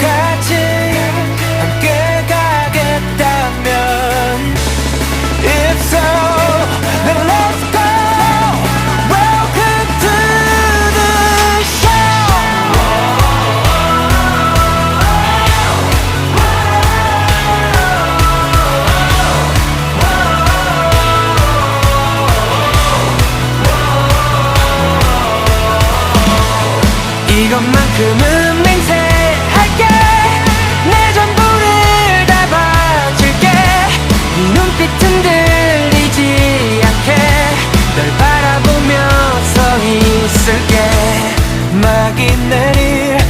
같이 함께 가겠다면 If so, then let's go Welcome to the show 이것만큼은 지금 할게. 내 전부를 다 바칠게. 네 눈빛은 들리지 않게. 널 바라보며 서 있을게. 막이 내릴